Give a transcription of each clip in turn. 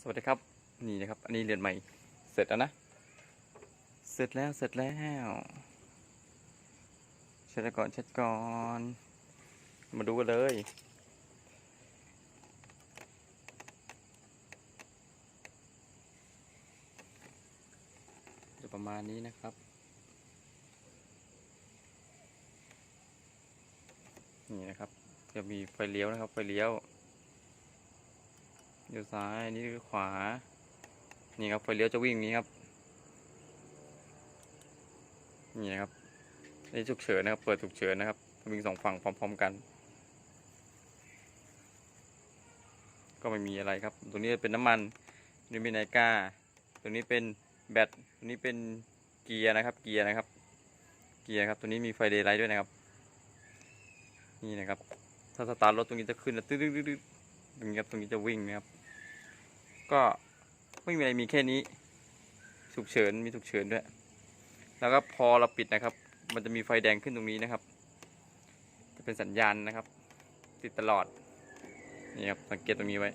สวัสดีครับ นี่นะครับ อันนี้เรียนใหม่ เสร็จแล้วนะ เสร็จแล้วเสร็จแล้วเช็ดก่อนเช็ดก่อน มาดูกันเลยจะประมาณนี้นะครับ นี่นะครับ จะมีไฟเลี้ยวนะครับ ไฟเลี้ยว เลี้ยวซ้ายนี่คือขวา นี่ครับไฟเลี้ยวจะวิ่งนี้ครับ นี่นะครับนี่ฉุกเฉินนะครับ เปิดฉุกเฉินนะครับ วิ่งสองฝั่งพร้อมๆกัน ก็ไม่มีอะไรครับ ตัวนี้เป็นน้ำมันนี่เป็นไนก้า ตัวนี้เป็นแบต ตัวนี้เป็นเกียร์นะครับ เกียร์นะครับ เกียร์ครับ ตัวนี้มีไฟเดย์ไลท์ด้วยนะครับ นี่นะครับ ถ้าสตาร์ทรถตรงนี้จะขึ้นนะตึ๊ด ตรงนี้ครับตรงนี้จะวิ่งนะครับ ก็ไม่มีอะไรมีแค่นี้ฉุกเฉินมีฉุกเฉินด้วย แล้วก็พอเราปิดนะครับ มันจะมีไฟแดงขึ้นตรงนี้นะครับ จะเป็นสัญญาณนะครับ ติดตลอดนี่ครับสังเกตตรงนี้ไว้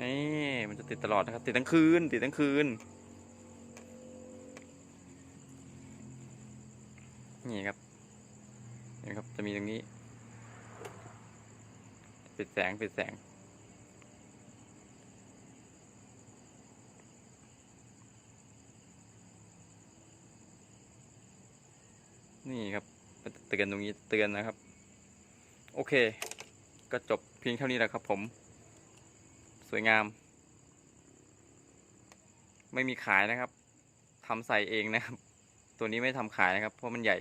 นี่มันจะติดตลอดนะครับ ติดทั้งคืน ติดทั้งคืนนี่ครับนี่ครับจะมีตรงนี้ ปิดแสง ปิดแสง นี่ครับเตือนตรงนี้เตือนนะครับ โอเค ก็จบเพียงเท่านี้แหละครับผม สวยงาม ไม่มีขายนะครับทำใส่เองนะครับ ตัวนี้ไม่ทำขายนะครับ เพราะมันใหญ่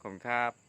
ขอบคุณครับ